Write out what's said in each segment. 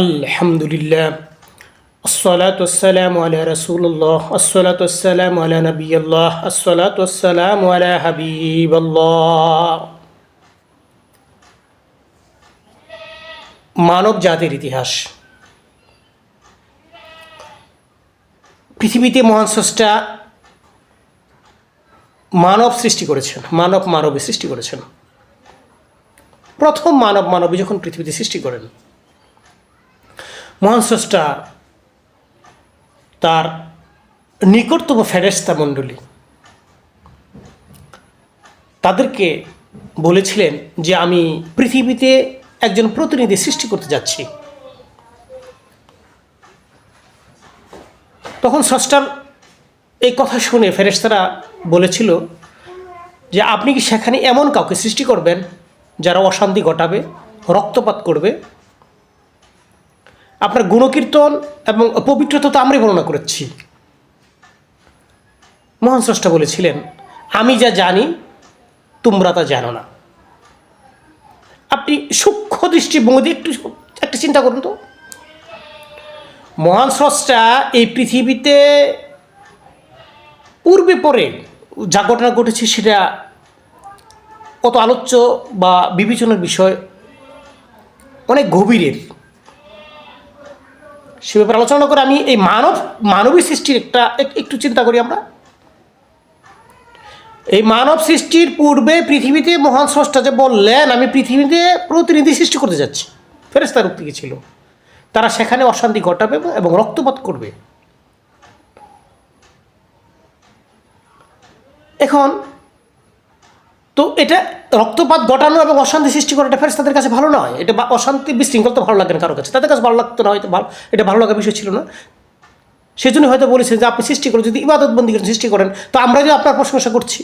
আলহামদুলিল্লাহ। আসসালাতাম আলা রসুল্লাহ আসসালাতাম আলা নবীল্লাহ আসসালাতাম আলা হাবিবাল্লাহ। মানব জাতির ইতিহাস। পৃথিবীতে মহান স্রষ্টা মানব সৃষ্টি করেছেন, মানব মানবী সৃষ্টি করেছেন। প্রথম মানব মানবী যখন পৃথিবীতে সৃষ্টি করেন মহান স্রষ্টা তার নিকটতম ফেরেস্তা মণ্ডলী। তাদেরকে বলেছিলেন যে আমি পৃথিবীতে একজন প্রতিনিধি সৃষ্টি করতে যাচ্ছি। তখন স্রষ্টার এই কথা শুনে ফেরেশতারা বলেছিল যে, আপনি কি সেখানে এমন কাউকে সৃষ্টি করবেন যারা অশান্তি ঘটাবে, রক্তপাত করবে আপনার গুণকীর্তন এবং পবিত্রতা তো আমরাই বর্ণনা করেছি। মহান স্রষ্টা বলেছিলেন, আমি যা জানি, তোমরা তা জানো না। আপনি সূক্ষ্ম দৃষ্টিভঙ্গি একটু একটা চিন্তা করুন তো। মহান স্রষ্টা এই পৃথিবীতে পূর্বে পরে যা ঘটনা ঘটেছে সেটা কত আলোচ্য বা বিবেচনার বিষয়, অনেক গভীরের। সে ব্যাপারে আলোচনা করে আমি এই মানব, মানবী সৃষ্টির একটা একটু চিন্তা করি আমরা। এই মানব সৃষ্টির পূর্বে পৃথিবীতে মহান স্রষ্টা যে বললেন, আমি পৃথিবীতে প্রতিনিধি সৃষ্টি করতে যাচ্ছি। ফেরেস্তার উক্তি ছিল? তারা সেখানে অশান্তি ঘটাবে এবং রক্তপাত করবে। এখন তো এটা রক্তপাত ঘটানো এবং অশান্তি সৃষ্টি করা এটা ফেরেস তাদের কাছে ভালো নয়। এটা অশান্তি বিশৃঙ্খল তো ভালো লাগে না কারোর কাছে। তাদের কাছে ভালো লাগতো না, হয়তো ভালো এটা ভালো লাগার বিষয় ছিল না। সেজন্য হয়তো বলেছেন যে আপনি সৃষ্টি করেন, যদি ইবাদত বন্দি সৃষ্টি করেন, তো আমরা যদি আপনার প্রশংসা করছি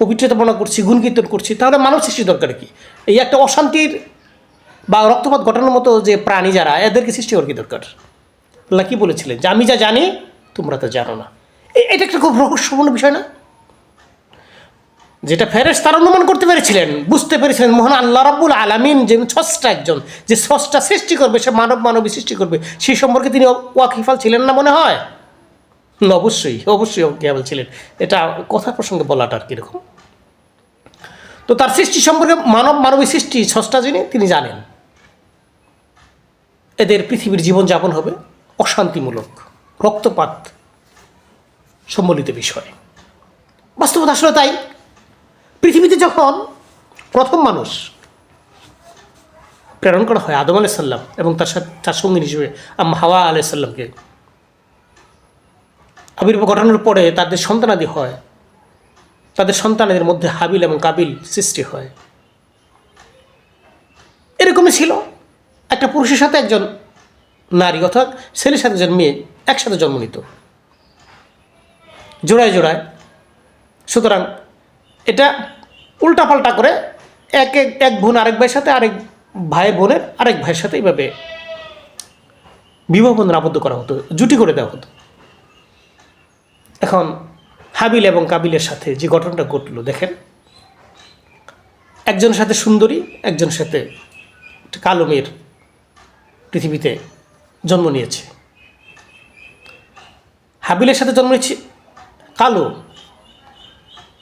পবিত্রতা বর্ণনা করছি, গুণ কীর্তন করছি, তাহলে মানব সৃষ্টি দরকার কি? এই একটা অশান্তির বা রক্তপাত ঘটানোর মতো যে প্রাণী যারা, এদেরকে সৃষ্টি করার কি দরকার? আল্লাহ কি বলেছিলেন? যে আমি যা জানি, তোমরা তো জানো না। এটা একটা খুব রহস্যপূর্ণ বিষয় না? যেটা ফেরেস তার অনুমান করতে পেরেছিলেন, বুঝতে পেরেছিলেন মহান আল্লাহ রাব্বুল আলামিন যে স্রষ্টা একজন, যে স্রষ্টা সৃষ্টি করবে, সে মানব মানবী সৃষ্টি করবে সেই সম্পর্কে তিনি ওয়াকিফাল ছিলেন না মনে হয়? অবশ্যই অবশ্যই ওয়াকিফাল ছিলেন। এটা কথা প্রসঙ্গে বলাটা আর কীরকম তো তার সৃষ্টি সম্পর্কে মানব মানবী সৃষ্টি স্রষ্টা যিনি, তিনি জানেন। এদের পৃথিবীর জীবনযাপন হবে অশান্তিমূলক, রক্তপাত সম্বলিত বিষয়। বাস্তবতা আসলে তাই। পৃথিবীতে যখন প্রথম মানুষ প্রেরণ করা হয় আদম আলাইসাল্লাম এবং তার সাথে তার সঙ্গী হিসেবে হাওয়া আলাইসাল্লামকে আবির্ভাব ঘটানোর পরে তাদের সন্তানাদি হয়। তাদের সন্তানদের মধ্যে হাবিল এবং কাবিল সৃষ্টি হয়। এরকমই ছিল একটা পুরুষের সাথে একজন নারী অর্থাৎ ছেলের সাথে একজন মেয়ে একসাথে জন্ম নিত। জোড়ায় জোড়ায়। সুতরাং এটা উল্টাপাল্টা করে এক এক এক বোন আরেক ভাইয়ের সাথে, আরেক ভাই বোনের আরেক ভাইয়ের সাথে এইভাবে বিবাহ বন্ধন আবদ্ধ করা হতো, জুটি করে দেওয়া হতো। এখন হাবিল এবং কাবিলের সাথে যে ঘটনাটা ঘটলো, দেখেন। একজনের সাথে সুন্দরী একজনের সাথে কালো মেয়ের পৃথিবীতে জন্ম নিয়েছে। হাবিলের সাথে জন্ম নিয়েছে কালো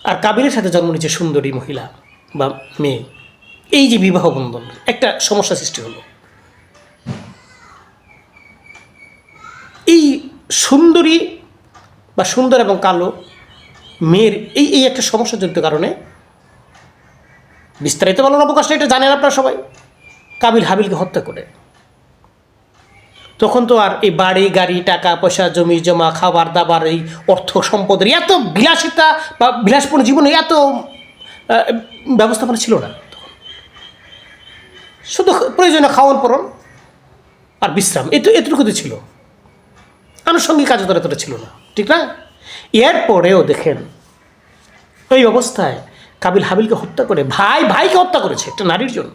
আর কাবিলের সাথে জন্ম নিচ্ছে সুন্দরী মহিলা বা মেয়ে। এই যে বিবাহ বন্ধন, একটা সমস্যা সৃষ্টি হলো। এই সুন্দরী বা সুন্দর এবং কালো মেয়ের এই এই একটা সমস্যাজনিত কারণে বিস্তারিত বলার অবকাশ এটা জানেন আপনারা সবাই। কাবিল হাবিলকে হত্যা করে। তখন তো আর এই বাড়ি, গাড়ি, টাকা, পয়সা, জমি, জমা, খাবার, দাবার, এই অর্থ সম্পদের এত বিলাসিতা বা বিলাসপূর্ণ জীবনে এত ব্যবস্থাপনা ছিল না শুধু প্রয়োজনীয় খাওয়ান পরন আর বিশ্রাম, এত, এতটুকু তো ছিল। আনুষঙ্গিক কাজ তোরা তোরা ছিল না, ঠিক না? এরপরেও দেখেন ওই অবস্থায় কাবিল হাবিলকে হত্যা করে, ভাই, ভাইকে হত্যা করেছে একটা নারীর জন্য।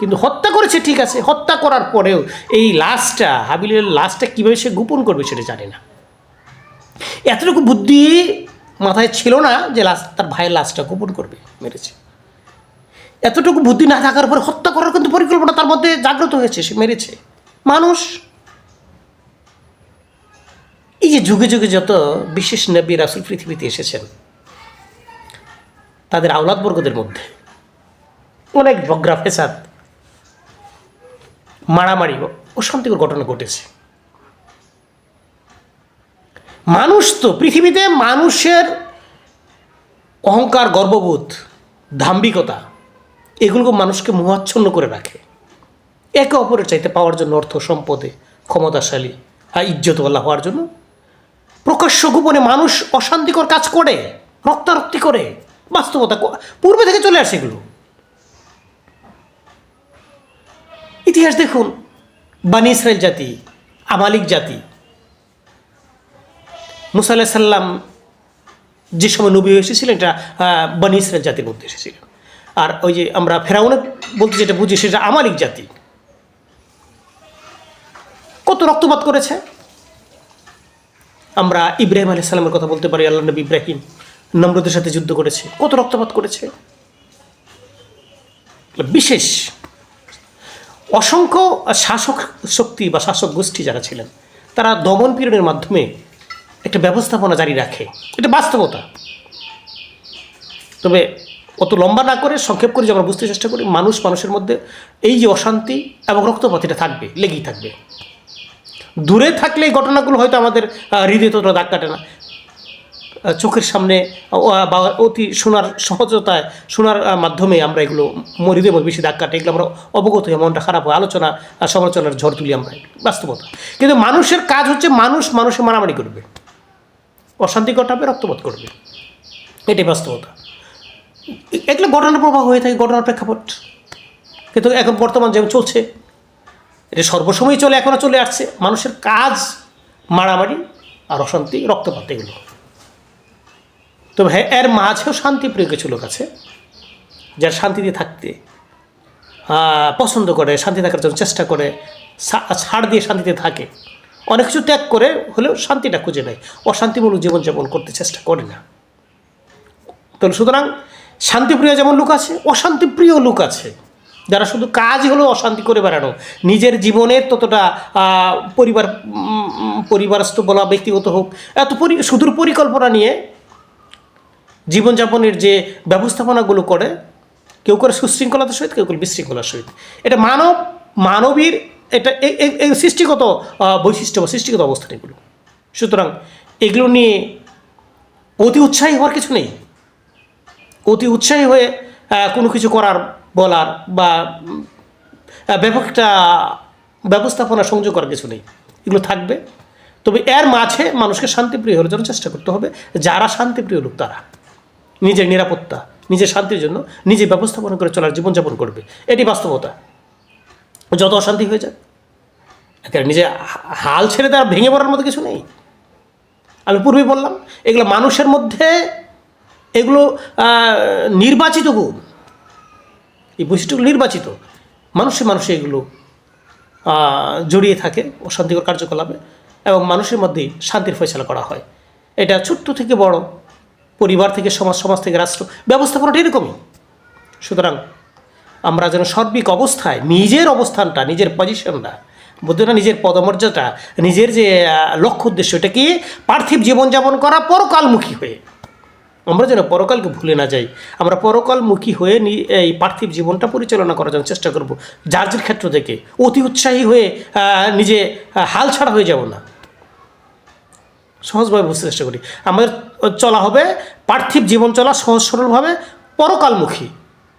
কিন্তু হত্যা করেছে ঠিক আছে, হত্যা করার পরেও এই লাশটা হাবিলের লাশটা কীভাবে সে গোপন করবে সেটা জানে না। এতটুকু বুদ্ধি মাথায় ছিল না যে লাশ, তার ভাইয়ের লাশটা গোপন করবে, মেরেছে। এতটুকু বুদ্ধি না থাকার পরে হত্যা করার কিন্তু পরিকল্পনা তার মধ্যে জাগ্রত হয়েছে, সে মেরেছে। মানুষ, এই যে যুগে যুগে যত বিশেষ নবী রাসুল পৃথিবীতে এসেছেন, তাদের আওলাদবর্গদের মধ্যে অনেক বগ্রা ফেসাদ মারামারি অশান্তিকর ঘটনা ঘটেছে। মানুষ তো পৃথিবীতে মানুষের অহংকার, গর্ববোধ দাম্ভিকতা এগুলো মানুষকে মোহাচ্ছন্ন করে রাখে। একে অপরের চাইতে পাওয়ার জন্য অর্থ, সম্পদে ক্ষমতাশালী আর ইজ্জতওয়ালা হওয়ার জন্য প্রকাশ্য গোপনে মানুষ অশান্তিকর কাজ করে, রক্তারক্তি করে, বাস্তবতা পূর্বে থেকে চলে আসে এগুলো। ইতিহাস দেখুন। বানি ইসরায়েল জাতি, আমালিক জাতি। মুসা আলাহ সাল্লাম যে সময় নবী এসেছিলেন, এটা বানি ইসরায়েল জাতির মধ্যে এসেছিলেন আর ওই যে আমরা ফেরাউনে বলতে যেটা বুঝি, সেটা আমালিক জাতি। কত রক্তপাত করেছে। আমরা ইব্রাহিম আলাইহিস সালামের কথা বলতে পারি আল্লাহ নবী ইব্রাহিম নমরুদের সাথে যুদ্ধ করেছে। কত রক্তপাত করেছে। বিশেষ অসংখ্য শাসক শক্তি বা শাসক গোষ্ঠী যারা ছিলেন, তারা দমন পীড়নের মাধ্যমে একটা ব্যবস্থাপনা জারি রাখে। এটা বাস্তবতা। তবে অত লম্বা না করে সংক্ষেপ করে যে আমরা বুঝতে চেষ্টা করি, মানুষ মানুষের মধ্যে এই যে অশান্তি এবং রক্তপাত, এটা থাকবে, লেগেই থাকবে। দূরে থাকলে এই ঘটনাগুলো হয়তো আমাদের হৃদয় ততটা দাগ কাটে না। চোখের সামনে বা, অতি শোনার সহজতায় শোনার মাধ্যমে আমরা এগুলো ম- হৃদয়ের মধ্যে বেশি দাগ কাটে, এগুলো আমরা অবগত হয়ে মনটা খারাপ হয়, আলোচনা সমালোচনার ঝড় তুলি আমরা, বাস্তবতা। কিন্তু মানুষের কাজ হচ্ছে মানুষ মানুষে মারামারি করবে। অশান্তি ঘটাবে, রক্তপাত করবে। এটাই বাস্তবতা। এগুলো ঘটনার প্রবাহ হয়ে থাকে, ঘটনার প্রেক্ষাপট। কিন্তু এখন বর্তমান যেমন চলছে, এটা সর্বসময় চলে এখনও চলে আসছে। মানুষের কাজ মারামারি আর অশান্তি, রক্তপাত, এগুলো। তবে হ্যাঁ এর মাঝেও শান্তিপ্রিয় কিছু লোক আছে, যারা শান্তিতে থাকতে পছন্দ করে, শান্তি থাকার জন্য চেষ্টা করে ছাড় দিয়ে শান্তিতে থাকে। অনেক কিছু ত্যাগ করে হলেও শান্তিটা খুঁজে নেয়। অশান্তিমূলক জীবনযাপন করতে চেষ্টা করে না। তো সুতরাং শান্তিপ্রিয় যেমন লোক আছে, অশান্তিপ্রিয় লোক আছে। যারা শুধু কাজই হলো অশান্তি করে বেড়ানো, নিজের জীবনের ততটা পরিবার পরিবারস্থ বলা ব্যক্তিগত হোক, এত পরি, সুদূর পরিকল্পনা নিয়ে জীবনযাপনের যে ব্যবস্থাপনাগুলো করে, কেউ করে সুশৃঙ্খলতার সহিত, কেউ করে বিশৃঙ্খলার সহিত। এটা মানব, মানবীর এটা এ- এ- এ সৃষ্টিগত বৈশিষ্ট্য বা সৃষ্টিগত অবস্থান এগুলো। সুতরাং এগুলো নিয়ে অতি উৎসাহী হওয়ার কিছু নেই। অতি উৎসাহী হয়ে কোনো কিছু করার, বলার বা ব্যাপক একটা ব্যবস্থাপনা সংযোগ করার কিছু নেই। এগুলো থাকবে। তবে এর মাঝে মানুষকে শান্তিপ্রিয় হওয়ার জন্য চেষ্টা করতে হবে। যারা শান্তিপ্রিয় লোক, তারা। নিজের নিরাপত্তা, নিজের শান্তির জন্য নিজে ব্যবস্থাপনা করে চলার জীবনযাপন করবে। এটি বাস্তবতা। যত অশান্তি হয়ে একেবারে নিজে হাল ছেড়ে তারা ভেঙে পড়ার মতো কিছু নেই। আমি পূর্বেই বললাম, এগুলো মানুষের মধ্যে এগুলো নির্বাচিত গুণ। এই বৈশিষ্ট্যগুলো নির্বাচিত। মানুষে মানুষে এগুলো জড়িয়ে থাকে, অশান্তিকর কার্যকলাপে, এবং মানুষের মধ্যেই শান্তির ফয়সলা করা হয়। এটা ছোট্ট থেকে বড় পরিবার থেকে, সমাজ সমাজ থেকে, রাষ্ট্র, ব্যবস্থাপনাটা এরকমই। সুতরাং আমরা যেন সার্বিক অবস্থায় নিজের অবস্থানটা, নিজের পজিশনটা না? নিজের পদমর্যাদাটা নিজের যে লক্ষ্য উদ্দেশ্য এটা কি পার্থিব জীবনযাপন করা পরকালমুখী হয়ে। আমরা যেন পরকালকে ভুলে না যাই। আমরা পরকালমুখী হয়ে এই পার্থিব জীবনটা পরিচালনা করার জন্য চেষ্টা করব। যার যার ক্ষেত্র থেকে অতি উৎসাহী হয়ে নিজে হাল ছাড়া হয়ে যাব না। সহজভাবে বুঝতে চেষ্টা করি। আমাদের চলা হবে, পার্থিব জীবন চলা সহজ সরলভাবে পরকালমুখী,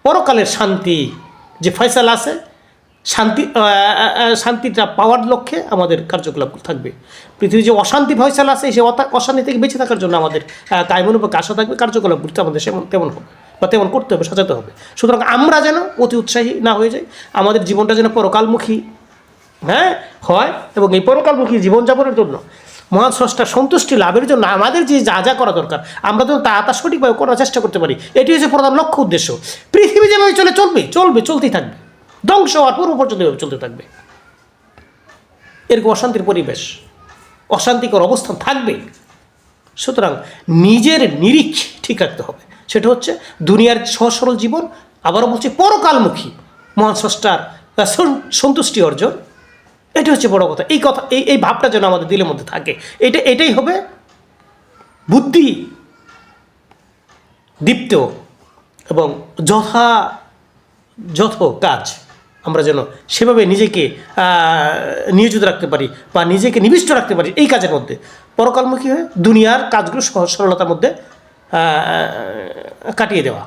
পরকালের শান্তি, যে ফয়সালা আছে, শান্তি শান্তিটা পাওয়ার লক্ষ্যে আমাদের কার্যকলাপ থাকবে। পৃথিবীর যে অশান্তি, ফয়সালা আছে অতা- অশান্তি থেকে বেঁচে থাকার জন্য আমাদের কায়মনোপক্ষে আশা থাকবে কার্যকলাপগুলিতে আমাদের সেমন, তেমন হবে বা তেমন করতে হবে, সাজাতে হবে। সুতরাং আমরা যেন অতি উৎসাহী না হয়ে যাই, আমাদের জীবনটা যেন পরকালমুখী হ্যাঁ হয় এবং এই পরকালমুখী জীবনযাপনের জন্য মহান স্রষ্টার সন্তুষ্টি লাভের জন্য আমাদের যে যা যা করা দরকার আমরা যেন তা সঠিকভাবে করার চেষ্টা করতে পারি। এটি হচ্ছে প্রধান লক্ষ্য উদ্দেশ্য। পৃথিবী যেভাবে চলে চলবে চলবে চলতেই থাকবে। ধ্বংস হওয়ার পূর্ব পর্যন্ত এভাবে চলতে থাকবে। এরকম অশান্তির পরিবেশ অশান্তিকর অবস্থান থাকবে। সুতরাং নিজের নিরিখ ঠিক রাখতে হবে। সেটা হচ্ছে দুনিয়ার সহজ সরল জীবন আবারও বলছি পরকালমুখী মহান স্রষ্টার আহ, সন- সন্তুষ্টি অর্জন। এটা হচ্ছে বড় কথা। এই কথা এই এই ভাবটা যেন আমাদের দিলের মধ্যে থাকে। এটা এটাই হবে বুদ্ধি, দীপ্ত এবং যথা যথ কাজ। আমরা যেন সেভাবে নিজেকে নিয়োজিত রাখতে পারি বা নিজেকে নিবিষ্ট রাখতে পারি এই কাজের মধ্যে। পরকালমুখী হয়ে দুনিয়ার কাজগুলো সহজ সরলতার মধ্যে কাটিয়ে দেওয়া।